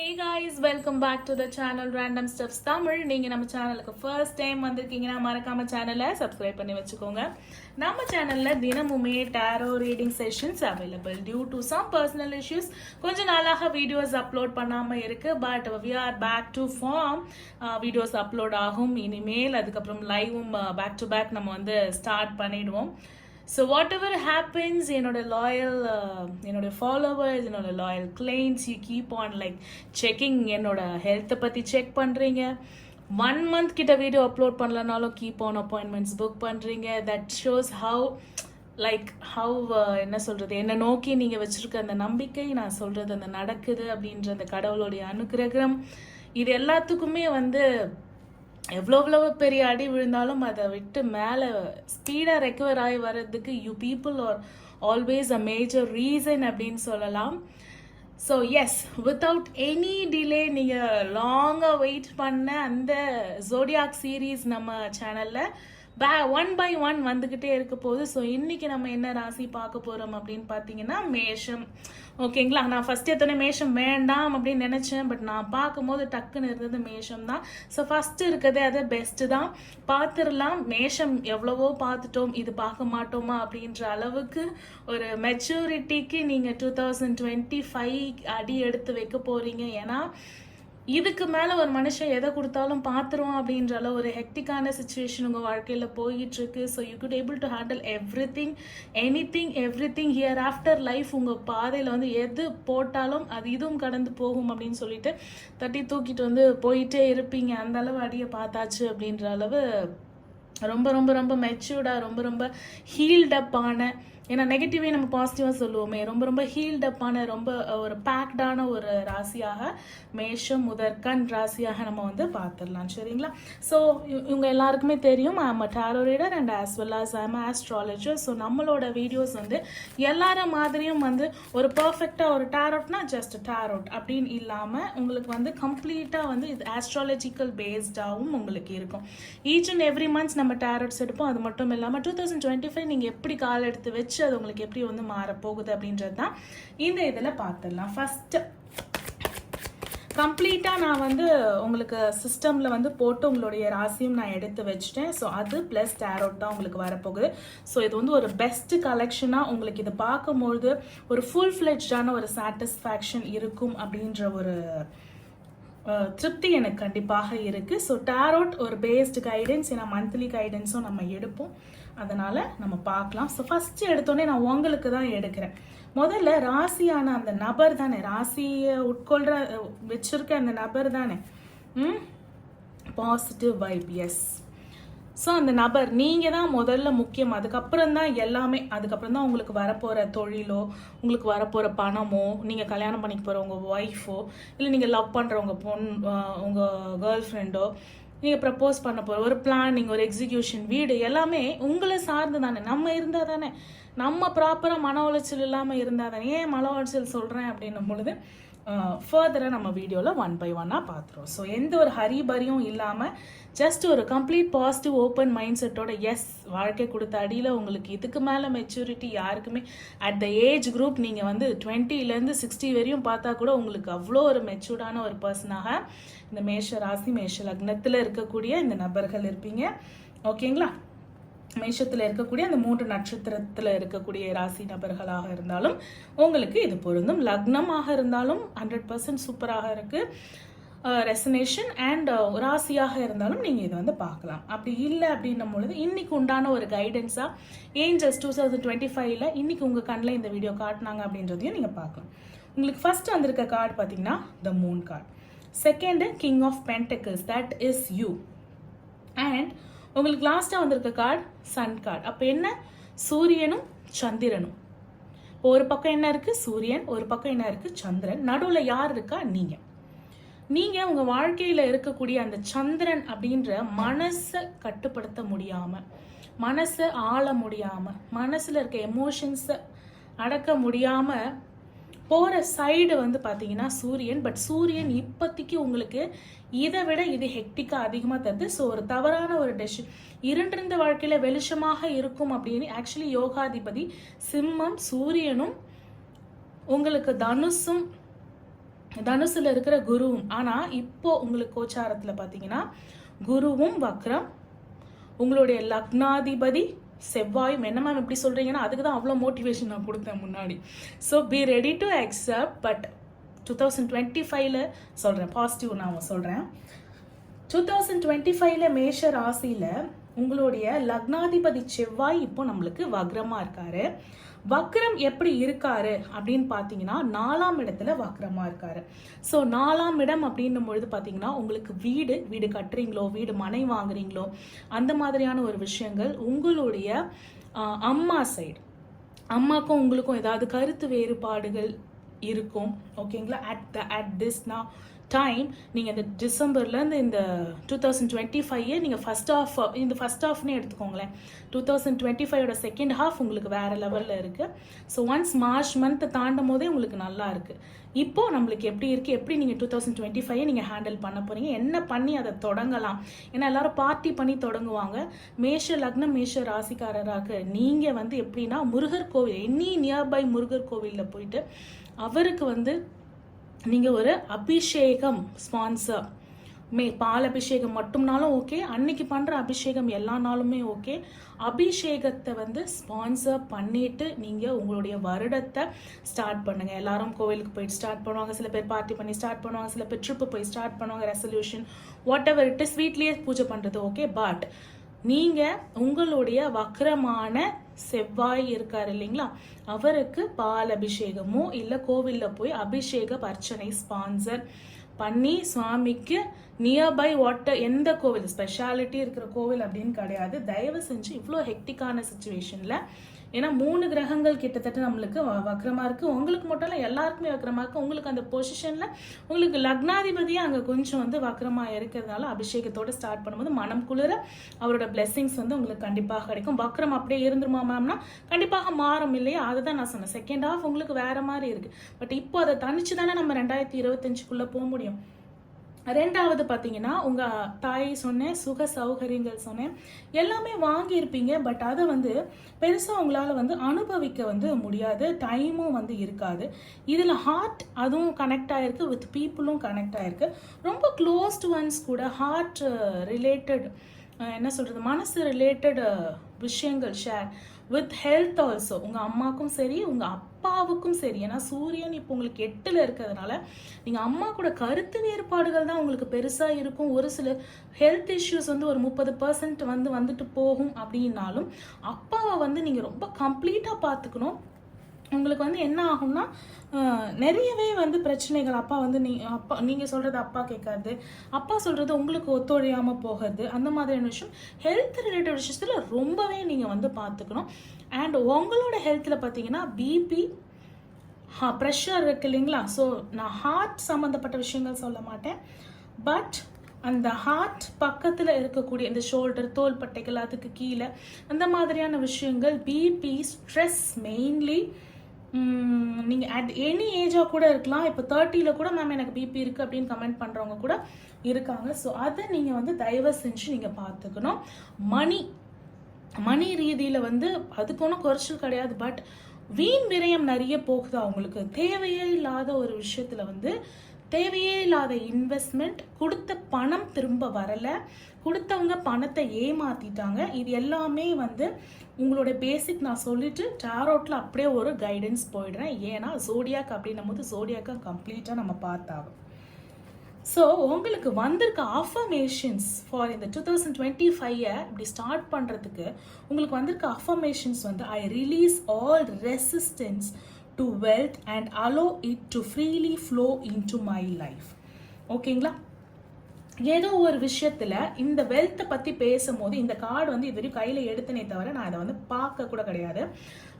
Hey guys welcome back to the channel random steps Tamil நீங்கள் நம்ம சேனலுக்கு first time வந்திருக்கீங்கன்னா மறக்காம சேனலை சப்ஸ்கிரைப் பண்ணி வச்சுக்கோங்க. நம்ம சேனலில் தினமுமே tarot reading sessions available due to some personal issues கொஞ்ச நாளாக வீடியோஸ் அப்லோட் பண்ணாமல் இருக்கு. But we are back to form videos upload ஆகும். இனிமேல் அதுக்கப்புறம் லைவும் பேக் டு பேக் நம்ம வந்து ஸ்டார்ட் பண்ணிடுவோம். ஸோ வாட் எவர் ஹேப்பன்ஸ் என்னோட லாயல் uh, என்னோட ஃபாலோவர்ஸ் என்னோட loyal clients you keep on like checking என்னோட ஹெல்த்தை பற்றி செக் பண்ணுறீங்க ஒன் மந்த் கிட்ட வீடியோ அப்லோட் பண்ணலனாலும் கீப் ஆன் அப்பாயின்மெண்ட்ஸ் புக் பண்ணுறீங்க that shows how like how என்ன சொல்கிறது என்னை நோக்கி நீங்கள் வச்சுருக்க அந்த நம்பிக்கை நான் சொல்கிறது அந்த நடக்குது அப்படின்ற அந்த கடவுளுடைய அனுகிரகம். இது எல்லாத்துக்குமே வந்து எவ்வளோ எவ்வளோ பெரிய அடி விழுந்தாலும் அதை விட்டு மேலே ஸ்பீடாக ரெக்கவர் ஆகி வர்றதுக்கு you people are always a major reason அப்படின்னு சொல்லலாம். So yes without any delay நீங்கள் லாங்காக வெயிட் பண்ண அந்த ஜோடியாக் சீரீஸ் நம்ம சேனலில் ஒன் பை ஒன் வந்துக்கிட்டே இருக்க போகுது ஸோ இன்னைக்கு நம்ம என்ன ராசி பார்க்க போகிறோம் அப்படின்னு பார்த்தீங்கன்னா மேஷம். ஓகேங்களா? நான் ஃபர்ஸ்ட் எத்தனை மேஷம் வேண்டாம் அப்படின்னு நினச்சேன் பட் நான் பார்க்கும்போது டக்குன்னு இருந்தது மேஷம் தான். ஸோ ஃபர்ஸ்ட் இருக்கிறதே அது பெஸ்ட்டு தான். பார்த்துடலாம். மேஷம் எவ்வளவோ பார்த்துட்டோம். இது பார்க்க மாட்டோமா அப்படின்ற அளவுக்கு ஒரு மெச்சூரிட்டிக்கு நீங்கள் டூ தௌசண்ட் டுவெண்ட்டி ஃபைவ் அடி எடுத்து வைக்க போகிறீங்க ஏன்னா இதுக்கு மேலே ஒரு மனுஷன் எதை கொடுத்தாலும் பார்த்துருவோம் அப்படின்ற அளவு ஒரு ஹெக்டிக்கான சுச்சுவேஷன் உங்கள் வாழ்க்கையில் போயிட்டுருக்கு. So you good able to handle everything anything everything hereafter life உங்கள் பாதையில் வந்து எது போட்டாலும் அது இதுவும் கடந்து போகும் அப்படின்னு சொல்லிட்டு தட்டி தூக்கிட்டு வந்து போயிட்டே இருப்பீங்க. அந்த அளவு அடியை பார்த்தாச்சு அப்படின்ற அளவு ரொம்ப ரொம்ப ரொம்ப மெச்சூர்டாக ரொம்ப ரொம்ப ஹீல்டப்பான ஏன்னா நெகட்டிவே நம்ம பாசிட்டிவாக சொல்லுவோமே. ரொம்ப ரொம்ப ஹீல்டப்பான ரொம்ப ஒரு பேக்டான ஒரு ராசியாக மேஷம் முதற்கண் ராசியாக நம்ம வந்து பார்த்துடலாம். சரிங்களா? ஸோ இவங்க எல்லாருக்குமே தெரியும் I'm a tarot reader and as well as I'm astrologer so நம்மளோட வீடியோஸ் வந்து எல்லார மாதிரியும் வந்து ஒரு பர்ஃபெக்டாக ஒரு டேரோட்னா ஜஸ்ட் டேரோட் அப்படின்னு இல்லாமல் உங்களுக்கு வந்து கம்ப்ளீட்டாக வந்து இது ஆஸ்ட்ராலஜிக்கல் பேஸ்டாகவும் உங்களுக்கு இருக்கும். ஈச் அண்ட் எவ்ரி மந்த்ஸ் நம்ம டேரோட்ஸ் எடுப்போம். அது மட்டும் இல்லாமல் டூ தௌசண்ட் டுவெண்ட்டி ஃபைவ் நீங்கள் எப்படி கால் எடுத்து வச்சு அது உங்களுக்கு எப்படி வந்து மாறப்போகுது அப்படின்றது தான் இந்த இதில் பார்த்துடலாம். ஃபஸ்ட்டு கம்ப்ளீட்டாக நான் வந்து உங்களுக்கு சிஸ்டமில் வந்து போட்டு உங்களுடைய ராசியும் நான் எடுத்து வச்சுட்டேன். ஸோ அது ப்ளஸ் டேரோட் தான் உங்களுக்கு வரப்போகுது. ஸோ இது வந்து ஒரு பெஸ்ட் கலெக்ஷனாக உங்களுக்கு இதை பார்க்கும்பொழுது ஒரு ஃபுல் ஃப்ளெஜ்டான ஒரு சாட்டிஸ்ஃபேக்ஷன் இருக்கும் அப்படின்ற ஒரு திருப்தி எனக்கு கண்டிப்பாக இருக்குது ஸோ டேரோட் ஒரு பேஸ்டு கைடன்ஸ் ஏன்னா மந்த்லி கைடன்ஸும் நம்ம எடுப்போம். அதனால் நம்ம பார்க்கலாம். ஸோ ஃபஸ்ட்டு எடுத்தோடனே நான் உங்களுக்கு தான் எடுக்கிறேன். முதல்ல ராசியான அந்த நபர் தானே? ராசியை உட்கொள்கிற வச்சுருக்க அந்த நபர் தானே? ம்? பாசிட்டிவ் வைப் எஸ் ஸோ அந்த நபர் நீங்கள் தான் முதல்ல முக்கியம். அதுக்கப்புறம் தான் எல்லாமே அதுக்கப்புறம் தான் உங்களுக்கு வரப்போகிற தொழிலோ உங்களுக்கு வரப்போகிற பணமோ நீங்கள் கல்யாணம் பண்ணிக்க போகிற உங்கள் ஒய்ஃபோ இல்லை நீங்கள் லவ் பண்ணுற உங்கள் பொன் உங்கள் கேர்ள் ஃப்ரெண்டோ நீங்கள் ப்ரப்போஸ் பண்ண போகிற ஒரு பிளானிங் ஒரு எக்ஸிக்யூஷன் வீடு எல்லாமே உங்களை சார்ந்து தானே நம்ம இருந்தால் தானே நம்ம ப்ராப்பராக மன உளைச்சல் இல்லாமல் இருந்தால் தானே ஏன் மன உளைச்சல் சொல்கிறேன் அப்படின்னும் பொழுது ஃபர்தராக நம்ம வீடியோவில் ஒன் பை ஒன்னாக பார்த்துருவோம் ஸோ எந்த ஒரு ஹரிபரியும் இல்லாமல் ஜஸ்ட் ஒரு கம்ப்ளீட் பாசிட்டிவ் ஓப்பன் மைண்ட் செட்டோட எஸ் வாழ்க்கை கொடுத்த அடியில் உங்களுக்கு இதுக்கு மேலே மெச்சூரிட்டி யாருக்குமே அட் த ஏஜ் குரூப் நீங்கள் வந்து டுவெண்ட்டிலேருந்து சிக்ஸ்டி வரையும் பார்த்தா கூட உங்களுக்கு அவ்வளோ ஒரு மெச்சூர்டான ஒரு பர்சனாக இந்த மேஷ ராசி மேஷ லக்னத்தில் இருக்கக்கூடிய இந்த நபர்கள் இருப்பீங்க. ஓகேங்களா மேஷத்தில் இருக்கக்கூடிய அந்த மூன்று நட்சத்திரத்தில் இருக்கக்கூடிய ராசி நபர்களாக இருந்தாலும் உங்களுக்கு இது பொருந்தும். லக்னமாக இருந்தாலும் ஹண்ட்ரட் பர்சன்ட் சூப்பராக இருக்குது ரெசனேஷன் அண்ட் ராசியாக இருந்தாலும் நீங்கள் இதை வந்து பார்க்கலாம். அப்படி இல்லை அப்படின்னும் பொழுது இன்றைக்கு உண்டான ஒரு கைடன்ஸாக ஏஞ்சல்ஸ் டூ தௌசண்ட் டுவெண்ட்டி ஃபைவ்ல இன்றைக்கி உங்கள் கண்ணில் இந்த வீடியோ காட்டினாங்க அப்படின்றதையும் நீங்கள் பார்க்கலாம். உங்களுக்கு ஃபர்ஸ்ட் வந்திருக்க கார்டு பார்த்தீங்கன்னா the moon card second king of pentacles that is you and உங்களுக்கு லாஸ்ட்டாக வந்திருக்க கார்டு சன் கார்டு அப்போ என்ன? சூரியனும் சந்திரனும். ஒரு பக்கம் என்ன இருக்குது சூரியன் ஒரு பக்கம் என்ன இருக்குது சந்திரன். நடுவில் யார் இருக்கா? நீங்கள் நீங்கள் உங்கள் வாழ்க்கையில் இருக்கக்கூடிய அந்த சந்திரன் அப்படின்ற மனசை கட்டுப்படுத்த முடியாமல் மனசை ஆள முடியாமல் மனசில் இருக்க எமோஷன்ஸை அடக்க முடியாமல் போகிற சைடு வந்து பார்த்தீங்கன்னா சூரியன் பட் சூரியன் இப்போதைக்கு உங்களுக்கு இதை விட இது ஹெக்டிக்காக அதிகமாக தருது. ஸோ ஒரு தவறான ஒரு டெஷ் இருண்டிருந்த வாழ்க்கையில் வெளிச்சமாக இருக்கும் அப்படின்னு ஆக்சுவலி யோகாதிபதி சிம்மம் சூரியனும் உங்களுக்கு தனுசும் தனுசில் இருக்கிற குருவும். ஆனால் இப்போ உங்களுக்கு கோச்சாரத்தில் பார்த்தீங்கன்னா குருவும் வக்ரம் உங்களுடைய லக்னாதிபதி செவ்வாயும் என்ன மேம் இப்படி சொல்கிறீங்கன்னா அதுக்கு தான் அவ்வளோ மோட்டிவேஷன் நான் கொடுத்தேன் முன்னாடி. So be ready to accept but two thousand twenty ஃபைவ்ல சொல்கிறேன் பாசிட்டிவ் நான் சொல்கிறேன் டூ தௌசண்ட் டுவெண்ட்டி ஃபைவ்ல மேஷ ராசியில உங்களுடைய லக்னாதிபதி செவ்வாய் இப்போ நம்மளுக்கு வக்ரமா இருக்காரு. வக்ரம் எப்படி இருக்காரு அப்படின்னு பார்த்தீங்கன்னா நாலாம் இடத்துல வக்ரமா இருக்காரு. ஸோ நாலாம் இடம் அப்படின்னும் பொழுது பார்த்தீங்கன்னா உங்களுக்கு வீடு வீடு கட்டுறீங்களோ வீடு மனை வாங்குறீங்களோ அந்த மாதிரியான ஒரு விஷயங்கள் உங்களுடைய அம்மா சைடு அம்மாக்கும் உங்களுக்கும் ஏதாவது கருத்து வேறுபாடுகள் இருக்கும். ஓகேங்களா அட் த அட் திஸ்னா டைம் நீங்கள் இந்த டிசம்பர்லேருந்து இந்த டூ தௌசண்ட் டுவெண்ட்டி ஃபைவ் நீங்கள் ஃபஸ்ட் ஆஃப் இந்த ஃபஸ்ட் ஆஃப்னே எடுத்துக்கோங்களேன். டூ தௌசண்ட் டுவெண்ட்டி ஃபைவோட செகண்ட் ஹாஃப் உங்களுக்கு வேறு லெவலில் இருக்குது ஸோ ஒன்ஸ் மார்ச் மந்த் தாண்டும் போதே உங்களுக்கு நல்லா இருக்குது இப்போது நம்மளுக்கு எப்படி இருக்குது எப்படி நீங்கள் டூ தௌசண்ட் டுவெண்ட்டி ஃபைவ் நீங்கள் ஹேண்டில் பண்ண போகிறீங்க என்ன பண்ணி அதை தொடங்கலாம்? ஏன்னா எல்லாரும் பார்ட்டி பண்ணி தொடங்குவாங்க. மேஷ லக்னம் மேஷ ராசிக்காரராக நீங்கள் வந்து எப்படின்னா முருகர் கோவில் எனி நியர்பை முருகர் கோவிலில் போயிட்டு அவருக்கு வந்து நீங்கள் ஒரு அபிஷேகம் ஸ்பான்சர் மே பால் அபிஷேகம் மட்டும்னாலும் ஓகே அன்னைக்கு பண்ணுற அபிஷேகம் எல்லா நாளுமே ஓகே அபிஷேகத்தை வந்து ஸ்பான்சர் பண்ணிட்டு நீங்கள் உங்களுடைய வருடத்தை ஸ்டார்ட் பண்ணுங்கள் எல்லாரும் கோவிலுக்கு போயிட்டு ஸ்டார்ட் பண்ணுவாங்க. சில பேர் பார்ட்டி பண்ணி ஸ்டார்ட் பண்ணுவாங்க. சில பேர் ட்ரிப்பு போய் ஸ்டார்ட் பண்ணுவாங்க. ரெசல்யூஷன் வாட் எவர் இட்டு ஸ்வீட்லேயே பூஜை பண்ணுறது ஓகே பட் நீங்கள் உங்களுடைய வக்கரமான செவ்வாய் இருக்கார் இல்லைங்களா? அவருக்கு பால் அபிஷேகமோ இல்லை கோவிலில் போய் அபிஷேக அர்ச்சனை ஸ்பான்சர் பண்ணி சுவாமிக்கு நியர்பை வாட்டர் எந்த கோவில் ஸ்பெஷாலிட்டி இருக்கிற கோவில் அப்படின்னு கிடையாது. தயவு செஞ்சு இவ்வளோ ஹெக்டிக்கான சுச்சுவேஷனில் ஏன்னா மூணு கிரகங்கள் கிட்டத்தட்ட நம்மளுக்கு வ- இருக்குது உங்களுக்கு மட்டும் இல்லை எல்லாருக்குமே வக்கரமாக இருக்குது உங்களுக்கு அந்த பொசிஷனில் உங்களுக்கு லக்னாதிபதியாக அங்கே கொஞ்சம் வந்து வக்கரமாக இருக்கிறதுனால அபிஷேகத்தோட ஸ்டார்ட் பண்ணும்போது மனம் குளிர அவரோட பிளெஸ்ஸிங்ஸ் வந்து உங்களுக்கு கண்டிப்பாக கிடைக்கும். வக்கரம் அப்படியே இருந்துருமா மேம்னா கண்டிப்பாக மாறும் இல்லையா? அதை தான் நான் சொன்னேன். செகண்ட் ஹாஃப் உங்களுக்கு வேறு மாதிரி இருக்குது பட் இப்போ அதை தனிச்சு தானே நம்ம ரெண்டாயிரத்தி இருபத்தஞ்சுக்குள்ளே போக முடியும். ரெண்டாவது பார்த்தீங்கன்னா உங்கள் தாய் சொன்னேன் சுக சௌகரியங்கள் சொன்னேன். எல்லாமே வாங்கியிருப்பீங்க பட் அதை வந்து பெருசாக உங்களால் வந்து அனுபவிக்க வந்து முடியாது டைமும் வந்து இருக்காது. இதில் ஹார்ட் அதுவும் கனெக்ட் ஆகிருக்கு வித் பீப்புளும் கனெக்ட் ஆகிருக்கு ரொம்ப க்ளோஸ்ட் ஒன்ஸ் கூட ஹார்ட் ரிலேட்டட் என்ன சொல்கிறது மனசு ரிலேட்டட் விஷயங்கள் ஷேர் வித் ஹெல்த் ஆல்சோ உங்கள் அம்மாவுக்கும் சரி உங்கள் அப்பாவுக்கும் சரி. ஏன்னா சூரியன் இப்போ உங்களுக்கு எட்டில் இருக்கிறதுனால நீங்கள் அம்மா கூட கருத்து வேறுபாடுகள் தான் உங்களுக்கு பெருசாக இருக்கும். ஒரு சில ஹெல்த் இஷ்யூஸ் வந்து ஒரு முப்பது பர்சன்ட் வந்து வந்துட்டு போகும் அப்படின்னாலும் அப்பாவை வந்து நீங்கள் ரொம்ப கம்ப்ளீட்டாக பார்த்துக்கணும். உங்களுக்கு வந்து என்ன ஆகும்னா நிறையவே வந்து பிரச்சனைகள் அப்பா வந்து நீ அப்பா நீங்கள் சொல்கிறது அப்பா கேட்காது. அப்பா சொல்கிறது உங்களுக்கு ஒத்துழையாமல் போகிறது அந்த மாதிரியான விஷயம் ஹெல்த் ரிலேட்டட் விஷயத்தில் ரொம்பவே நீங்கள் வந்து பார்த்துக்கணும். அண்ட் உங்களோட ஹெல்த்தில் பார்த்தீங்கன்னா பிபி ப்ரெஷர் இருக்கு இல்லைங்களா? ஸோ நான் ஹார்ட் சம்மந்தப்பட்ட விஷயங்கள் சொல்ல மாட்டேன். பட் அந்த ஹார்ட் பக்கத்தில் இருக்கக்கூடிய இந்த ஷோல்டர் தோள்பட்டைகள் அதுக்கு கீழே அந்த மாதிரியான விஷயங்கள் பிபி ஸ்ட்ரெஸ் மெயின்லி நீங்கள் அட் எனி ஏஜாக கூட இருக்கலாம். இப்போ தேர்ட்டியில் கூட மேம் எனக்கு பிபி இருக்குது அப்படின்னு கமெண்ட் பண்ணுறவங்க கூட இருக்காங்க. ஸோ அதை நீங்கள் வந்து தயவு செஞ்சு நீங்கள் பார்த்துக்கணும். மணி மணி ரீதியில் வந்து அதுக்கு ஒன்றும் குறைச்சல் கிடையாது. பட் வீண் விரயம் நிறைய போகுது அவங்களுக்கு தேவையே இல்லாத ஒரு விஷயத்தில் வந்து தேவையே இல்லாத இன்வெஸ்ட்மெண்ட் கொடுத்த பணம் திரும்ப வரலை. கொடுத்தவங்க பணத்தை ஏமாத்திட்டாங்க. இது எல்லாமே வந்து உங்களோட பேசிக் நான் சொல்லிட்டு டாரோட்டில் அப்படியே ஒரு கைடன்ஸ் போயிடுறேன். ஏன்னா ஜோடியாக் அப்படின்னும் போது ஜோடியாக்கை கம்ப்ளீட்டாக நம்ம பார்த்தாகும் ஸோ உங்களுக்கு வந்திருக்க அஃபர்மேஷன்ஸ் ஃபார் இந்த டூ தௌசண்ட் டுவெண்ட்டி ஃபைவை இப்படி ஸ்டார்ட் பண்ணுறதுக்கு உங்களுக்கு வந்திருக்க அஃபர்மேஷன்ஸ் வந்து I release all resistance to wealth and allow it to freely flow into my life ஓகேங்களா ஏதோ ஒரு விஷயத்தில் இந்த வெல்த்தை பற்றி பேசும்போது இந்த கார்டு வந்து இது வரைக்கும் கையில் எடுத்தனே தவிர நான் அதை வந்து பார்க்க கூட கிடையாது.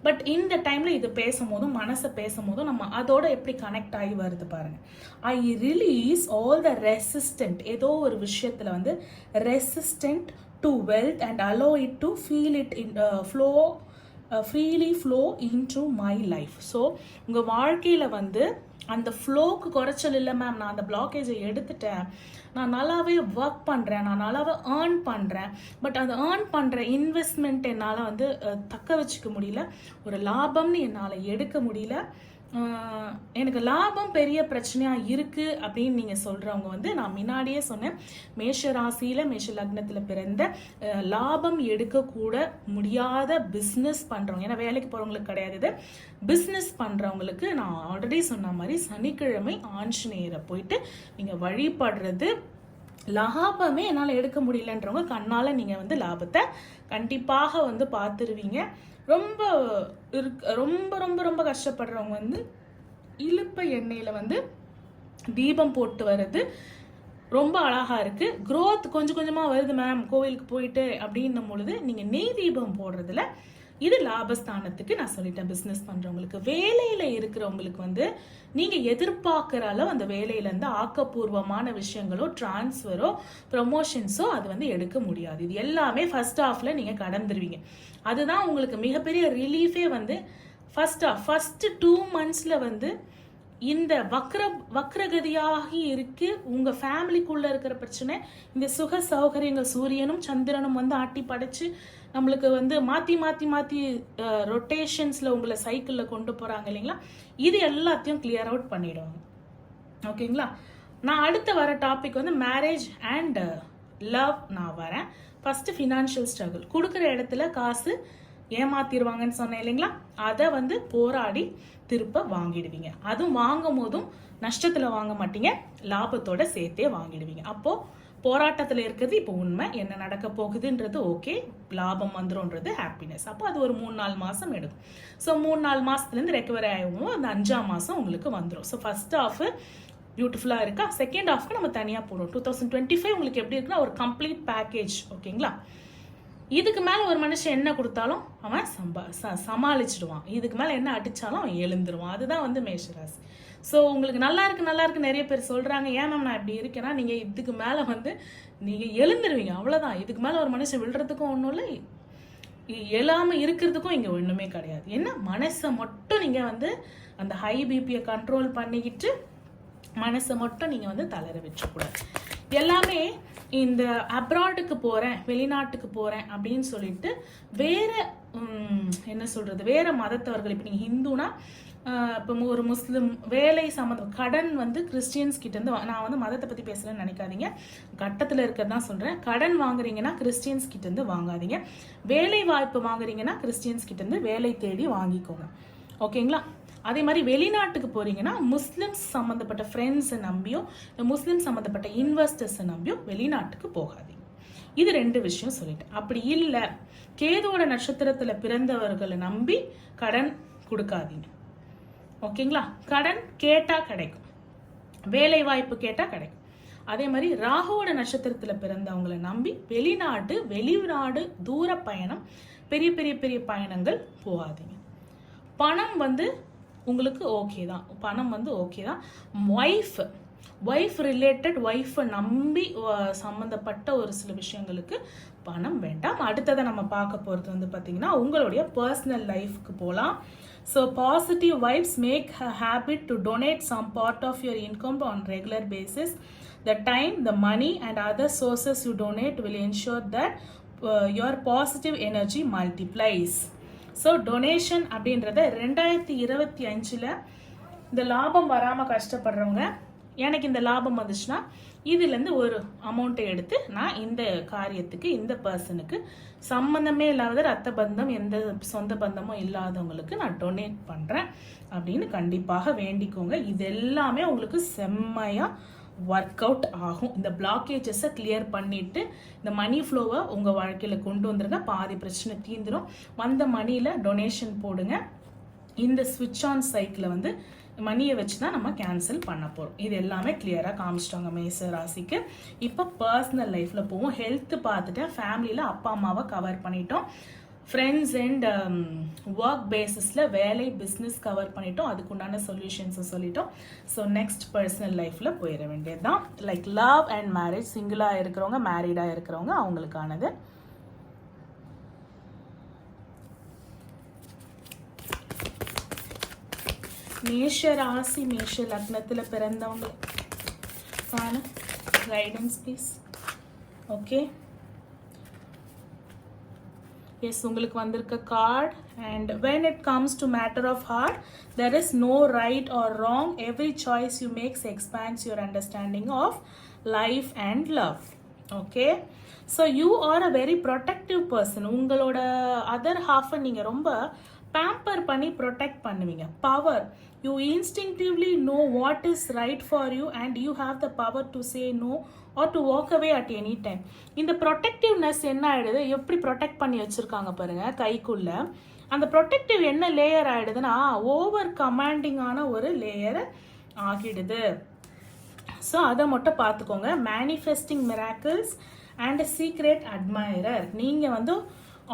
பட் இந்த டைமில் இது பேசும்போதும் மனசை பேசும்போதும் நம்ம அதோட எப்படி கனெக்ட் ஆகி வருது பாருங்க. I release all the resistant ஏதோ ஒரு விஷயத்தில் வந்து resistant to wealth and allow it to feel it in flow freely flow into my life so உங்கள் வாழ்க்கையில் வந்து அந்த ஃப்ளோக்கு குறைச்சல் இல்லை மேம் நான் அந்த பிளாக்கேஜை எடுத்துட்டேன். நான் நல்லாவே ஒர்க் பண்ணுறேன் நான் நல்லாவே ஏர்ன் பண்ணுறேன் பட் அந்த ஏர்ன் பண்ணுற இன்வெஸ்ட்மெண்ட் என்னால் வந்து தக்க வச்சுக்க முடியல. ஒரு லாபம்னு என்னால் எடுக்க முடியல. எனக்கு லாபம் பெரிய பிரச்சனையா இருக்கு அப்படின்னு நீங்க சொல்றவங்க வந்து நான் முன்னாடியே சொன்னேன். மேஷ ராசியில மேஷ லக்னத்துல பிறந்த லாபம் எடுக்கக்கூட முடியாத பிஸ்னஸ் பண்றவங்க. ஏன்னா வேலைக்கு போறவங்களுக்கு கிடையாது இது. பிஸ்னஸ் பண்றவங்களுக்கு நான் ஆல்ரெடி சொன்ன மாதிரி சனிக்கிழமை ஆஞ்சநேயரை போயிட்டு நீங்க வழிபடுறது லாபமே என்னால் எடுக்க முடியலன்றவங்க கண்ணால் நீங்கள் வந்து லாபத்தை கண்டிப்பாக வந்து பார்த்துருவீங்க. ரொம்ப இருக் ரொம்ப ரொம்ப ரொம்ப கஷ்டப்படுறவங்க வந்து இழுப்ப எண்ணெயில் வந்து தீபம் போட்டு வர்றது ரொம்ப அழகாக இருக்குது க்ரோத் கொஞ்சம் கொஞ்சமாக வருது மேம் கோவிலுக்கு போயிட்டு அப்படின்னும் பொழுது நீங்கள் நெய் தீபம் போடுறதுல இது லாபஸ்தானத்துக்கு நான் சொல்லிட்டேன் பிஸ்னஸ் பண்ணுறவங்களுக்கு வேலையில் இருக்கிறவங்களுக்கு வந்து நீங்கள் எதிர்பார்க்குற அளவு அந்த வேலையிலேருந்து ஆக்கப்பூர்வமான விஷயங்களோ டிரான்ஸ்ஃபரோ ப்ரொமோஷன்ஸோ அது வந்து எடுக்க முடியாது. இது எல்லாமே ஃபர்ஸ்ட் ஹாஃப்ல நீங்கள் கடந்துருவீங்க. அதுதான் உங்களுக்கு மிகப்பெரிய ரிலீஃபே வந்து ஃபஸ்ட் ஹாஃப் ஃபஸ்ட்டு டூ மந்த்ஸில் வந்து இந்த வக்ர வக்ரகதியாகி இருக்கு. உங்க ஃபேமிலிக்குள்ள இருக்கிற பிரச்சனை. இந்த சுக சௌகரியங்கள் சூரியனும் சந்திரனும் வந்து ஆட்டி படைச்சு நம்மளுக்கு வந்து மாத்தி மாத்தி மாத்தி ரொட்டேஷன்ஸ்ல உங்களை சைக்கிள்ல கொண்டு போறாங்க இல்லைங்களா? இது எல்லாத்தையும் கிளியர் அவுட் பண்ணிடுவாங்க. ஓகேங்களா? நான் அடுத்து வர டாபிக் வந்து மேரேஜ் அண்ட் லவ் நான் வரேன். ஃபர்ஸ்ட் ஃபினான்ஷியல் ஸ்ட்ரகிள் கொடுக்குற இடத்துல காசு ஏமாத்திடுவாங்கன்னு சொன்னேன் இல்லைங்களா? அதை வந்து போராடி திருப்ப வாங்கிடுவீங்க. அதுவும் வாங்கும் போதும் நஷ்டத்தில் வாங்க மாட்டீங்க. லாபத்தோட சேர்த்தே வாங்கிடுவீங்க. அப்போது போராட்டத்தில் இருக்கிறது இப்போ உண்மை. என்ன நடக்க போகுதுன்றது ஓகே. லாபம் வந்துடும்ன்றது ஹாப்பினஸ் அப்போ அது ஒரு மூணு நாலு மாதம் எடுக்கும். ஸோ மூணு நாலு மாதத்துலேருந்து ரெக்கவர் ஆகும் அந்த அஞ்சாம் மாதம் உங்களுக்கு வந்துடும் ஸோ ஃபர்ஸ்ட் ஆஃப் பியூட்டிஃபுல்லாக இருக்கா? செகண்ட் ஆஃப்க்கு நம்ம தனியாக போடுவோம் டூ தௌசண்ட் டுவெண்ட்டி ஃபைவ் உங்களுக்கு எப்படி இருக்குன்னா ஒரு கம்ப்ளீட் பேக்கேஜ் ஓகேங்களா இதுக்கு மேலே ஒரு மனுஷன் என்ன கொடுத்தாலும் அவன் சம்பா ச சமாளிச்சிடுவான். இதுக்கு மேலே என்ன அடித்தாலும் அவன் எழுந்துருவான். அதுதான் வந்து மேஷராசி. ஸோ உங்களுக்கு நல்லா இருக்கு நல்லா இருக்கு நிறைய பேர் சொல்கிறாங்க ஏன் மேம் நான் இப்படி இருக்கேன்னா நீங்கள் இதுக்கு மேலே வந்து நீங்கள் எழுந்துருவீங்க. அவ்வளோதான் இதுக்கு மேலே ஒரு மனுஷன் விழுறதுக்கும் ஒன்றும் இல்லை. எழாமல் இருக்கிறதுக்கும் இங்கே ஒன்றுமே கிடையாது. என்ன? மனசை மட்டும் நீங்கள் வந்து அந்த ஹை பிபியை கண்ட்ரோல் பண்ணிக்கிட்டு மனசை மட்டும் நீங்கள் வந்து தளர வச்சுக்கூடாது எல்லாமே இந்த அப்ராடுக்கு போகிறேன் வெளிநாட்டுக்கு போகிறேன் அப்படின்னு சொல்லிட்டு வேற என்ன சொல்கிறது வேற மதத்தவர்கள் இப்போ நீங்கள் ஹிந்துனா இப்போ ஒரு முஸ்லீம் வேலை சம்மந்தம் கடன் வந்து கிறிஸ்டியன்ஸ் கிட்டேருந்து வா- நான் வந்து மதத்தை பற்றி பேசுகிறேன்னு நினைக்காதீங்க. கட்டத்தில் இருக்கிறது தான் சொல்கிறேன் கடன் வாங்குறீங்கன்னா கிறிஸ்டியன்ஸ் கிட்டேருந்து வாங்காதீங்க. வேலை வாய்ப்பு வாங்குறீங்கன்னா கிறிஸ்டியன்ஸ் கிட்டேருந்து வேலை தேடி வாங்கிக்கோங்க. ஓகேங்களா? அதே மாதிரி வெளிநாட்டுக்கு போகிறீங்கன்னா முஸ்லிம்ஸ் சம்மந்தப்பட்ட ஃப்ரெண்ட்ஸை நம்பியும் இந்த முஸ்லிம் சம்மந்தப்பட்ட இன்வெஸ்டர்ஸை நம்பியும் வெளிநாட்டுக்கு போகாதீங்க. இது ரெண்டு விஷயம் சொல்லிட்டேன். அப்படி இல்லை கேதுவோட நட்சத்திரத்தில் பிறந்தவர்களை நம்பி கடன் கொடுக்காதீங்க. ஓகேங்களா? கடன் கேட்டால் கிடைக்கும். வேலை வாய்ப்பு கேட்டால் கிடைக்கும். அதே மாதிரி ராகுவோட நட்சத்திரத்தில் பிறந்தவங்களை நம்பி வெளிநாட்டு வெளிநாடு தூர பயணம் பெரிய பெரிய பெரிய பயணங்கள் போகாதீங்க. பணம் வந்து உங்களுக்கு ஓகே தான் பணம் வந்து ஓகே தான் ஒய்ஃப் ஒய்ஃப் ரிலேட்டட் ஒய்ஃபை நம்பி சம்மந்தப்பட்ட ஒரு சில விஷயங்களுக்கு பணம் வேண்டாம் அடுத்ததை நம்ம பார்க்க போகிறது வந்து பார்த்தீங்கன்னா உங்களுடைய பர்சனல் லைஃப்க்கு போகலாம் so positive vibes make habit to donate some part of your income on regular basis the time the money and other sources you donate will ensure that your positive energy multiplies so donation அப்படின்றத ரெண்டாயிரத்தி இருபத்தி அஞ்சில் இந்த லாபம் வராமல் கஷ்டப்படுறவங்க எனக்கு இந்த லாபம் வந்துச்சுன்னா இதுலேருந்து ஒரு அமௌண்ட்டை எடுத்து நான் இந்த காரியத்துக்கு இந்த பர்சனுக்கு சம்மந்தமே இல்லாத ரத்த பந்தம் எந்த சொந்த பந்தமும் இல்லாதவங்களுக்கு நான் டொனேட் பண்ணுறேன் அப்படின்னு கண்டிப்பாக வேண்டிக்கோங்க. இது எல்லாமே உங்களுக்கு செம்மையாக ஒர்க் அவுட் ஆகும். இந்த பிளாக்கேஜஸை கிளியர் பண்ணிட்டு இந்த மணி ஃப்ளோவை உங்கள் வாழ்க்கையில் கொண்டு வந்துருங்க. பாதி பிரச்சனை தீந்துடும் வந்த மணியில் டொனேஷன் போடுங்க. இந்த ஸ்விட்ச் ஆன் சைக்கிளை வந்து மணியை வச்சு தான் நம்ம கேன்சல் பண்ண போகிறோம் இது எல்லாமே கிளியராக காமிச்சிட்டோங்க மேச ராசிக்கு. இப்போ பர்சனல் லைஃப்பில் போவோம். ஹெல்த்து பார்த்துட்டேன் ஃபேமிலியில் அப்பா அம்மாவை கவர் பண்ணிட்டோம். ஃப்ரெண்ட்ஸ் அண்ட் ஒர்க் பேசிஸில் வேலை பிஸ்னஸ் கவர் பண்ணிட்டோம். அதுக்கு உண்டான சொல்யூஷன்ஸை சொல்லிட்டோம். ஸோ நெக்ஸ்ட் பர்சனல் லைஃப்பில் போயிட வேண்டியது தான் லைக் லவ் அண்ட் மேரேஜ் சிங்கிளாக இருக்கிறவங்க மேரீடாக இருக்கிறவங்க அவங்களுக்கானது. மேஷ ராசி மேஷ லக்னத்தில் பிறந்தவங்க. கைடன்ஸ் ப்ளீஸ் ஓகே எஸ் உங்களுக்கு வந்திருக்க card and when it comes to matter of heart there is no right or wrong every choice you makes expands your understanding of life and love okay so you are a very protective person உங்களோட other ஹாஃபை நீங்கள் ரொம்ப pamper பண்ணி protect பண்ணுவீங்க power you instinctively know what is right for you and you have the power to say no or to walk away at any time இந்த protectiveness என்ன ஆயிடுது? எப்படி ப்ரொடெக்ட் பண்ணி வச்சுருக்காங்க பாருங்கள் கைக்குள்ள. அந்த ப்ரொடெக்டிவ் என்ன லேயர் ஆகிடுதுன்னா ஓவர் கமாண்டிங்கான ஒரு லேயர் ஆகிடுது. ஸோ அதை மட்டும் பார்த்துக்கோங்க. Manifesting miracles and secret admirer நீங்கள் வந்து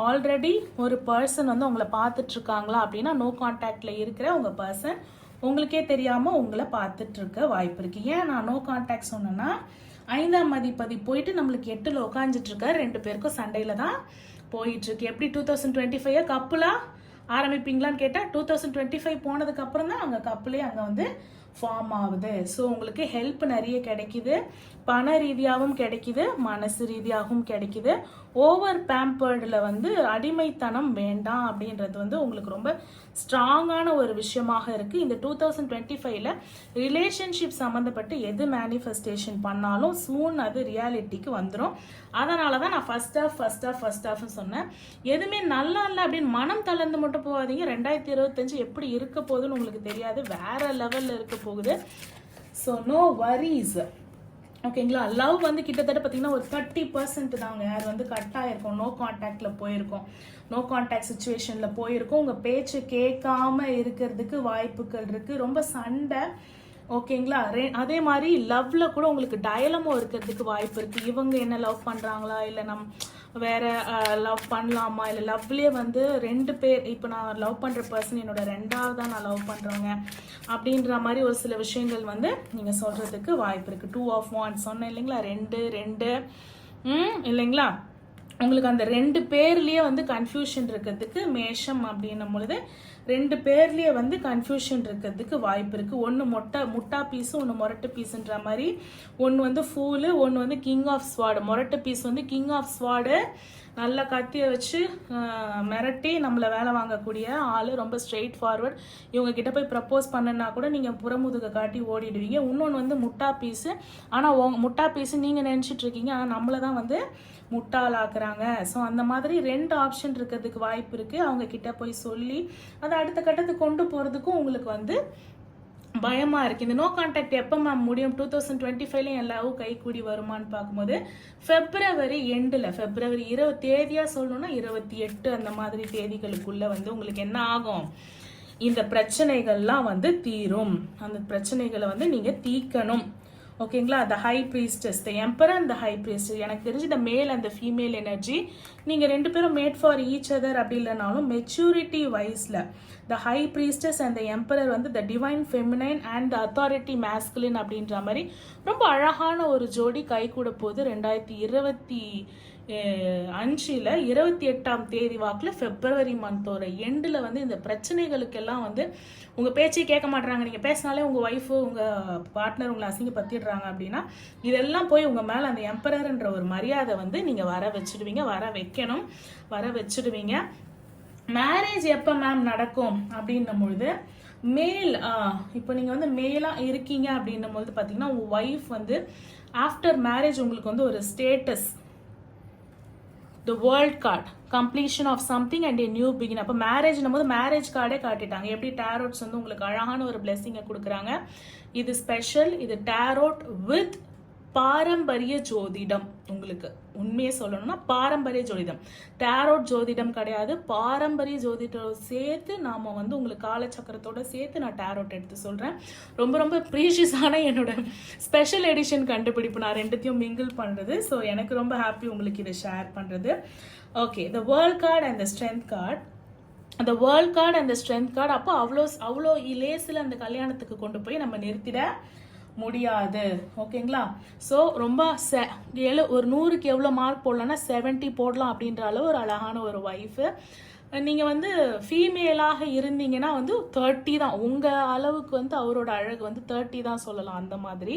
ஆல்ரெடி ஒரு பர்சன் வந்து உங்களை பார்த்துட்ருக்காங்களா அப்படின்னா நோ கான்டாக்டில் இருக்கிற உங்கள் பர்சன் உங்களுக்கே தெரியாமல் உங்களை பார்த்துட்ருக்க வாய்ப்பு இருக்குது ஏன் நான் நோ கான்டாக்ட் சொன்னேன்னா ஐந்தாம் மதிப்பதி போயிட்டு நம்மளுக்கு எட்டில் உட்காந்துட்டு ரெண்டு பேருக்கும் சண்டையில் தான் போயிட்டு இருக்கு. எப்படி டூ தௌசண்ட் டுவெண்ட்டி ஃபைவ் கப்புலாம் ஆரம்பிப்பீங்களான்னு கேட்டால் டூ தௌசண்ட் டுவெண்ட்டி ஃபைவ் போனதுக்கு அப்புறம் தான் அங்கே கப்புலே அங்கே வந்து ஃபார்ம் ஆகுது. ஸோ உங்களுக்கு ஹெல்ப் நிறைய கிடைக்குது. பண ரீதியாகவும் கிடைக்குது. மனசு ரீதியாகவும் கிடைக்குது. ஓவர் பேம்பர்டில் வந்து அடிமைத்தனம் வேண்டாம் அப்படின்றது வந்து உங்களுக்கு ரொம்ப ஸ்ட்ராங்கான ஒரு விஷயமாக இருக்குது இந்த டூ தௌசண்ட் டுவெண்ட்டி ஃபைவ்ல ரிலேஷன்ஷிப் சம்மந்தப்பட்டு எது மேனிஃபெஸ்டேஷன் பண்ணாலும் சூன் அது ரியாலிட்டிக்கு வந்துடும் அதனால தான் நான் first of first of first ஆஃப்னு சொன்னேன். எதுவுமே நல்லா இல்லை அப்படின்னு மனம் தளர்ந்து மட்டும் போகாதீங்க. ரெண்டாயிரத்தி இருபத்தஞ்சு எப்படி இருக்க போகுதுன்னு உங்களுக்கு தெரியாது. வேற லெவலில் இருக்க போகுது. ஸோ நோ வரிஸ் ஓகேங்களா? லவ் வந்து கிட்டத்தட்ட பார்த்தீங்கன்னா ஒரு தேர்ட்டி பர்சன்ட் தாங்க. அது வந்து கட்டாயிருக்கும் நோ கான்டாக்டில் போயிருக்கோம். நோ கான்டாக்ட் சுச்சுவேஷனில் போயிருக்கோம். உங்கள் பேச்சு கேட்காம இருக்கிறதுக்கு வாய்ப்புகள் இருக்குது ரொம்ப சண்டை. ஓகேங்களா? ரே அதே மாதிரி லவ்வில் கூட உங்களுக்கு டயலமோ இருக்கிறதுக்கு வாய்ப்பு இருக்குது இவங்க என்ன லவ் பண்ணுறாங்களா இல்லை நம் வேற லவ் பண்ணலாமா? இல்லை லவ்லேயே வந்து ரெண்டு பேர் இப்போ நான் லவ் பண்ணுற பர்சன் என்னோட ரெண்டாவதா நான் லவ் பண்ணுறவங்க அப்படின்ற மாதிரி ஒரு சில விஷயங்கள் வந்து நீங்கள் சொல்கிறதுக்கு வாய்ப்பு இருக்குது டூ ஆஃப் ஒன் சொன்னேன் இல்லைங்களா? ரெண்டு ரெண்டு. ம் இல்லைங்களா? உங்களுக்கு அந்த ரெண்டு பேர்லயே வந்து கன்ஃபியூஷன் இருக்கிறதுக்கு மேஷம் அப்படின்னும் பொழுது ரெண்டு பேர்லயே வந்து கன்ஃபியூஷன் இருக்கிறதுக்கு வாய்ப்பு இருக்கு. ஒன்று மொட்டை முட்டா பீஸு ஒன்று மொரட்டு பீஸுன்ற மாதிரி. ஒன்று வந்து ஃபூலு ஒன்று வந்து கிங் ஆஃப் ஸ்வாடு மொரட்டு பீஸ் வந்து கிங் ஆஃப் ஸ்வாடு நல்லா கத்தியை வச்சு மிரட்டி நம்மளை வேலை வாங்கக்கூடிய ஆள். ரொம்ப ஸ்ட்ரெயிட் ஃபார்வர்ட் இவங்க கிட்ட போய் ப்ரப்போஸ் பண்ணனா கூட நீங்கள் புறமுதுக காட்டி ஓடிடுவீங்க. இன்னொன்று வந்து முட்டா பீஸு ஆனால் முட்டா பீஸு நீங்கள் நினச்சிட்ருக்கீங்க ஆனால் நம்மளை தான் வந்து முட்டாளாக்குறாங்க. ஸோ அந்த மாதிரி ரெண்டு ஆப்ஷன் இருக்கிறதுக்கு வாய்ப்பு இருக்குது அவங்க கிட்ட போய் சொல்லி அதை அடுத்த கட்டத்துக்கு கொண்டு போகிறதுக்கும் உங்களுக்கு வந்து பயமாக இருக்குது இந்த நோ கான்டாக்ட் எப்போ மேம் முடியும்? டூ தௌசண்ட் டுவெண்ட்டி ஃபைவ்லையும் எல்லாவும் கை கூடி வருமான்னு பார்க்கும்போது ஃபெப்ரவரி எண்டில் ஃபெப்ரவரி இருபது தேதியாக சொல்லணும்னா இருபத்தி எட்டு அந்த மாதிரி தேதிகளுக்குள்ளே வந்து உங்களுக்கு என்ன ஆகும்? இந்த பிரச்சனைகள்லாம் வந்து தீரும். அந்த பிரச்சனைகளை வந்து நீங்கள் தீக்கணும் ஓகேங்களா? The high priestess the emperor and the high priest எனக்கு தெரிஞ்சு இந்த male and the female energy நீங்கள் ரெண்டு பேரும் மேட் ஃபார் ஈச் அதர் அப்படி இல்லைனாலும் மெச்சூரிட்டி வைஸில் the high priestess and the emperor வந்து the divine feminine and the authority masculine அப்படின்ற மாதிரி ரொம்ப அழகான ஒரு ஜோடி கை கூட போகுது. ரெண்டாயிரத்தி இருபத்தி அஞ்சில் இருபத்தி எட்டாம் தேதி வாக்கில் ஃபெப்ரவரி மந்தோட எண்டில் வந்து இந்த பிரச்சனைகளுக்கெல்லாம் வந்து உங்கள் பேச்சே கேட்க மாட்டுறாங்க நீங்கள் பேசினாலே உங்கள் ஒய்ஃபு உங்கள் பார்ட்னர் உங்களை அசிங்கப்படுத்திடுறாங்க அப்படின்னா இதெல்லாம் போய் உங்கள் மேலே அந்த எம்பரர்ன்ற ஒரு மரியாதை வந்து நீங்கள் வர வச்சுடுவீங்க வர வைக்கணும் வர வச்சிடுவீங்க. மேரேஜ் எப்போ மேம் நடக்கும் அப்படின்னும் பொழுது மேல் இப்போ நீங்கள் வந்து மேலாக இருக்கீங்க அப்படின்னும் பொழுது பார்த்தீங்கன்னா உங்கள் ஒய்ஃப் வந்து ஆஃப்டர் மேரேஜ் உங்களுக்கு வந்து ஒரு status the world card completion of something and a new begin அப்போ மேரேஜ்னும் போது மேரேஜ் கார்டே காட்டிட்டாங்க. எப்படி டேரோட்ஸ் வந்து உங்களுக்கு அழகான ஒரு பிளெஸ்ஸிங்கை கொடுக்குறாங்க. இது ஸ்பெஷல் இது டேரோட் வித் பாரம்பரிய ஜோதிடம் உங்களுக்கு உண்மையை சொல்லணும்னா பாரம்பரிய ஜோதிடம். டேரோட் ஜோதிடம் கிடையாது. பாரம்பரிய ஜோதிடம் சேர்த்து நாம் வந்து உங்களுக்கு காலச்சக்கரத்தோட சேர்த்து நான் டேரோட் எடுத்து சொல்கிறேன் ரொம்ப ரொம்ப ப்ரீஷியஸான என்னோட ஸ்பெஷல் எடிஷன் கண்டுபிடிப்பு நான் ரெண்டுத்தையும் மிங்கிள் பண்ணுறது ஸோ எனக்கு ரொம்ப ஹாப்பி உங்களுக்கு இதை ஷேர் பண்ணுறது okay the world card and the strength card அந்த வேர்ல்ட் கார்டு அந்த ஸ்ட்ரென்த் கார்டு அப்போ அவ்வளோ அவ்வளோ லேசில் அந்த கல்யாணத்துக்கு கொண்டு போய் நம்ம நிறுத்திட முடியாது. ஓகேங்களா? ஸோ ரொம்ப செ ஏழு ஒரு நூறுக்கு எவ்வளோ மார்க் போடலாம்னா 70 போடலாம் அப்படின்ற அளவு ஒரு அழகான ஒரு ஒய்ஃபு நீங்கள் வந்து ஃபீமேலாக இருந்தீங்கன்னா வந்து தேர்ட்டி தான். உங்கள் அளவுக்கு வந்து அவரோட அழகு வந்து தேர்ட்டி தான் சொல்லலாம் அந்த மாதிரி.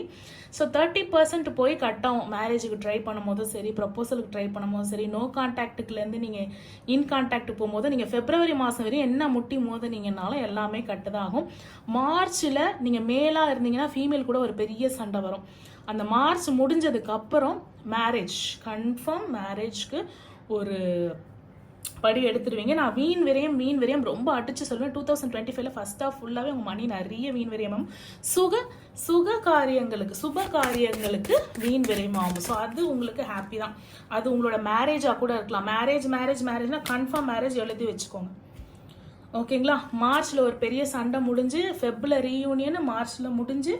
ஸோ தேர்ட்டி பர்சன்ட் போய் கட்டும் மேரேஜுக்கு ட்ரை பண்ணும்போதும் சரி ப்ரப்போசலுக்கு ட்ரை பண்ணும்போதும் சரி நோ கான்டாக்டுக்குலேருந்து நீங்கள் இன் கான்டாக்ட் போகும்போது நீங்கள் ஃபெப்ரவரி மாதம் வரையும் என்ன முட்டி மோதுனீங்கனாலும் எல்லாமே கட்டுதாகும். மார்ச்சில் நீங்கள் மேலாக இருந்தீங்கன்னா ஃபீமேல் கூட ஒரு பெரிய சண்டை வரும். அந்த மார்ச் முடிஞ்சதுக்கு அப்புறம் மேரேஜ் கன்ஃபார்ம் மேரேஜ்க்கு ஒரு படி எடுத்துருவீங்க. நான் வீண் விரயம் வீண் விரயம் ரொம்ப அடிச்சு சொல்லுவேன். டூ தௌசண்ட் டுவெண்ட்டி ஃபைவ்ல ஃபர்ஸ்ட் ஆஃப் ஃபுல்லாகவே உங்கள் மணி நிறைய வீண் விரயமும் சுக சுக காரியங்களுக்கு சுப காரியங்களுக்கு வீண் விரயமாகும் ஸோ அது உங்களுக்கு ஹாப்பி தான். அது உங்களோட மேரேஜாக கூட இருக்கலாம். மேரேஜ் மேரேஜ் மேரேஜ்னா கன்ஃபார்ம் மேரேஜ் எழுதி வச்சுக்கோங்க. ஓகேங்களா? மார்ச்சில் ஒரு பெரிய சண்டை முடிஞ்சு ஃபெப்பில் ரீயூனியன் மார்ச்சில் முடிஞ்சு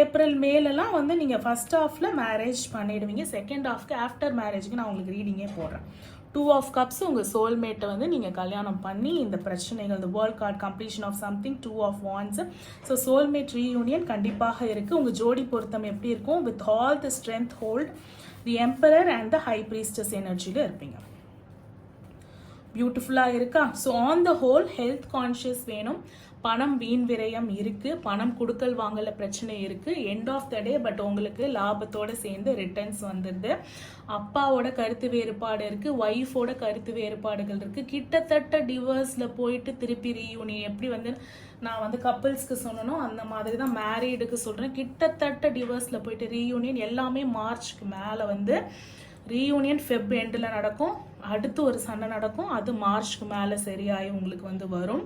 ஏப்ரல் மேலெல்லாம் வந்து நீங்கள் ஃபஸ்ட் ஹாஃபில் மேரேஜ் பண்ணிடுவீங்க. செகண்ட் ஹாஃப்க்கு ஆஃப்டர் மேரேஜுக்கு நான் உங்களுக்கு ரீடிங்கே போடுறேன். டூ ஆஃப் கப்ஸ் உங்கள் சோல்மேட்டை வந்து நீங்கள் கல்யாணம் பண்ணி இந்த பிரச்சனைகள் இந்த world card completion of something two of wands so soulmate reunion கண்டிப்பாக இருக்குது உங்கள் ஜோடி பொருத்தம் எப்படி இருக்கும்? With all the strength hold the emperor and the high priestess எனர்ஜியில் இருப்பீங்க. பியூட்டிஃபுல்லாக இருக்கா? So on the whole health conscious வேணும். பணம் வீண் விரயம் இருக்கு பணம் கொடுக்கல் வாங்கல பிரச்சனை இருக்கு end of the day but உங்களுக்கு லாபத்தோட சேர்ந்து ரிட்டர்ன்ஸ் வந்துடுது அப்பாவோட கருத்து வேறுபாடு இருக்கு ஒய்ஃபோட கருத்து வேறுபாடுகள் இருக்கு. கிட்டத்தட்ட டிவர்ஸில் போயிட்டு திருப்பி ரீயூனியன் எப்படி வந்து நான் வந்து கப்பிள்ஸ்க்கு சொன்னனோ அந்த மாதிரி தான் மேரீடுக்கு சொல்றேன். கிட்டத்தட்ட டிவர்ஸில் போயிட்டு ரீயூனியன் எல்லாமே மார்ச்க்கு மேலே வந்து ரீயூனியன் ஃபெப் எண்டில் நடக்கும். அடுத்து ஒரு சண்டை நடக்கும். அது மார்ச்க்கு மேலே சரியாகி உங்களுக்கு வந்து வரும்.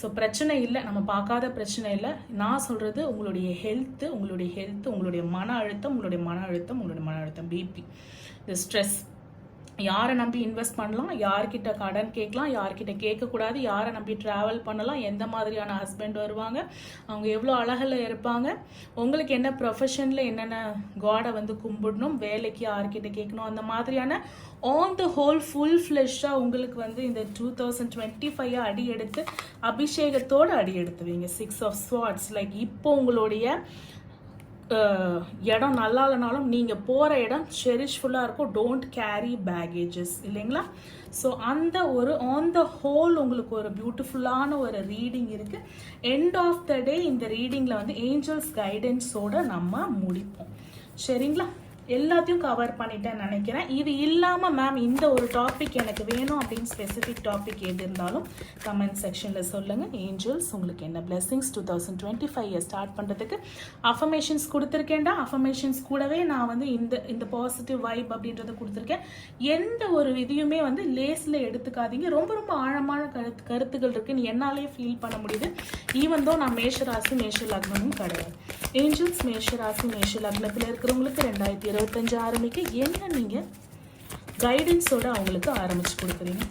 ஸோ பிரச்சனை இல்லை. நம்ம பார்க்காத பிரச்சனை இல்லை. நான் சொல்கிறது உங்களுடைய ஹெல்த்து உங்களுடைய ஹெல்த்து உங்களுடைய மன அழுத்தம் உங்களுடைய மன அழுத்தம் உங்களுடைய மன அழுத்தம் பிபி இந்த ஸ்ட்ரெஸ் யாரை நம்பி இன்வெஸ்ட் பண்ணலாம்? யார்கிட்ட கடன் கேட்கலாம்? யார்கிட்ட கேட்கக்கூடாது? யாரை நம்பி ட்ராவல் பண்ணலாம்? எந்த மாதிரியான ஹஸ்பண்ட் வருவாங்க? அவங்க எவ்வளோ அழகில் இருப்பாங்க? உங்களுக்கு என்ன ப்ரொஃபஷனில் என்னென்ன காடை வந்து கும்பிடணும்? வேலைக்கு யார்கிட்ட கேட்கணும்? அந்த மாதிரியான ஆன் த ஹோல் ஃபுல் ஃப்ளெஷ்ஷாக உங்களுக்கு வந்து இந்த டூ தௌசண்ட் டுவெண்ட்டி ஃபைவ் அடி எடுத்து அபிஷேகத்தோடு அடி எடுத்துவீங்க சிக்ஸ் ஆஃப் ஸ்வாட்ஸ் லைக் இப்போ உங்களுடைய இடம் நல்லா இல்லைனாலும் நீங்கள் போகிற இடம் செரிஷ்ஃபுல்லாக இருக்கும். டோன்ட் கேரி பேகேஜஸ் இல்லைங்களா? ஸோ அந்த ஒரு ஆன் த ஹோல் உங்களுக்கு ஒரு பியூட்டிஃபுல்லான ஒரு ரீடிங் இருக்குது எண்ட் ஆஃப் த டே இந்த ரீடிங்கில் வந்து ஏஞ்சல்ஸ் கைடன்ஸோட நம்ம முடிப்போம். சரிங்களா? எல்லாத்தையும் கவர் பண்ணிட்டேன்னு நினைக்கிறேன். இது இல்லாமல் மேம் இந்த ஒரு டாபிக் எனக்கு வேணும் அப்படின்னு ஸ்பெசிஃபிக் டாபிக் எது இருந்தாலும் கமெண்ட் செக்ஷனில் சொல்லுங்கள் ஏஞ்சல்ஸ் உங்களுக்கு என்ன blessings two thousand twenty five start பண்ணுறதுக்கு அஃபர்மேஷன்ஸ் கொடுத்துருக்கேன்டா. அஃபர்மேஷன்ஸ் கூடவே நான் வந்து இந்த இந்த பாசிட்டிவ் வைப் அப்படின்றத கொடுத்துருக்கேன். எந்த ஒரு இதையுமே வந்து லேஸில் எடுத்துக்காதீங்க. ரொம்ப ரொம்ப ஆழமான கருத்து கருத்துக்கள் இருக்குன்னு என்னாலே ஃபீல் பண்ண முடியுது. ஈவன் தோ நான் மேஷராசி மேஷ லக்னமும் கிடையாது. ஏஞ்சல்ஸ் மேஷராசி மேஷ லக்னத்தில் இருக்கிறவங்களுக்கு ரெண்டாயிரத்தி இருபத்தஞ்சு ஆரம்பிக்க என்ன நீங்கள் கைடன்ஸோட அவங்களுக்கு ஆரம்பிச்சு கொடுக்குறீங்க?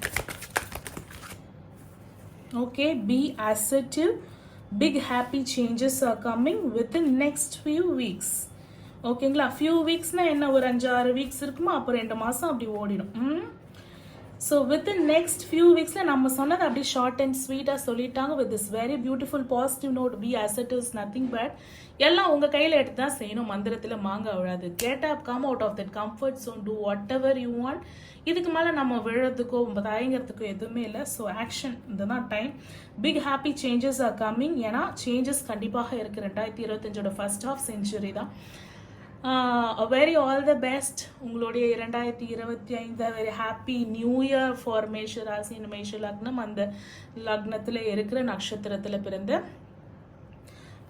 Okay be assertive. Big happy changes are coming within next few weeks ஓகேங்களா ஃபியூ வீக்ஸ்னால் என்ன? ஒரு அஞ்சு ஆறு வீக்ஸ் இருக்குமா? அப்போ ரெண்டு மாதம் அப்படி ஓடிடும். ம்? ஸோ வித்தின் நெக்ஸ்ட் ஃபியூ வீக்ஸில் நம்ம சொன்னது அப்படியே ஷார்ட் அண்ட் ஸ்வீட்டாக சொல்லிட்டாங்க with this very beautiful positive note be assertives nothing but எல்லாம் உங்கள் கையில் எடுத்து தான் செய்யணும். மந்திரத்தில் மாங்க விழாது. Get up come out of that comfort zone. Do whatever you want இதுக்கு மேலே நம்ம விழுறதுக்கோ தயங்குறதுக்கோ எதுவுமே இல்லை. ஸோ ஆக்ஷன் இதுதான் time big happy changes are coming ஏன்னா சேஞ்சஸ் கண்டிப்பாக இருக்குது ரெண்டாயிரத்தி இருபத்தஞ்சோட ஃபர்ஸ்ட் ஆஃப் செஞ்சுரி தான். வெரி ஆல் த பெஸ்ட் உங்களுடைய இரண்டாயிரத்தி இருபத்தி ஐந்து very happy new year for மேஷ ராசி மேஷ லக்னம் அந்த லக்னத்தில் இருக்கிற நட்சத்திரத்தில் பிறந்த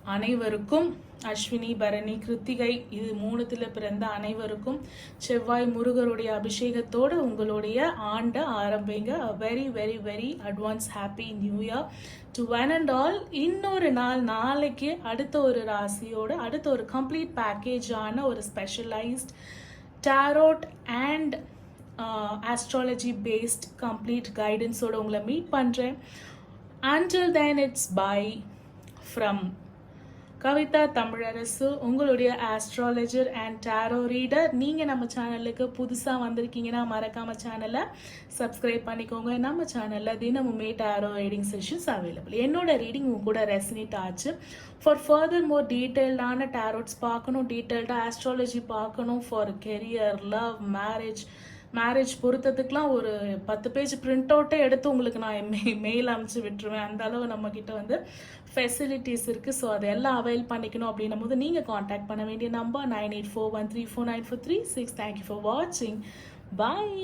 அனைவருக்கும் அஸ்வினி பரணி கிருத்திகை இது மூணுத்தில் பிறந்த அனைவருக்கும் செவ்வாய் முருகருடைய அபிஷேகத்தோடு உங்களுடைய ஆண்டை ஆரம்பிங்க. Very very very advance happy new year to one and all இன்னொரு நாள் நாளைக்கு அடுத்த ஒரு ராசியோடு அடுத்த ஒரு கம்ப்ளீட் பேக்கேஜான ஒரு specialised tarot and astrology based complete கைடன்ஸோட உங்களை மீட் பண்ணுறேன் until then it's bye from Kavitha Tamilarasu உங்களுடைய ஆஸ்ட்ராலஜர் அண்ட் டேரோ ரீடர் நீங்கள் நம்ம சேனலுக்கு புதுசாக வந்திருக்கீங்கன்னா மறக்காம சேனலை சப்ஸ்கிரைப் பண்ணிக்கோங்க. நம்ம சேனலில் தினமுமே டேரோ ரீடிங் செஷன்ஸ் அவைலபிள் என்னோட ரீடிங் உங்க கூட ரெசனேட் ஆச்சு. ஃபார் ஃபர்தர் மோர் டீட்டெயில்டான டேரோட்ஸ் பார்க்கணும் டீட்டெயில்டாக ஆஸ்ட்ராலஜி பார்க்கணும் for career love marriage marriage பொருத்தத்துக்குலாம் ஒரு பத்து பேஜ் பிரிண்ட் அவுட்டே எடுத்து உங்களுக்கு நான் மெயில் அனுப்பிச்சு விட்டுருவேன். அந்த அளவு நம்மக்கிட்ட வந்து ஃபெசிலிட்டிஸ் இருக்குது ஸோ அதெல்லாம் அவைல் பண்ணிக்கணும் அப்படின்னும் போது நீங்கள் காண்டாக்ட் பண்ண வேண்டிய number nine eight four one three four nine four three six thank you for வாட்சிங் பாய்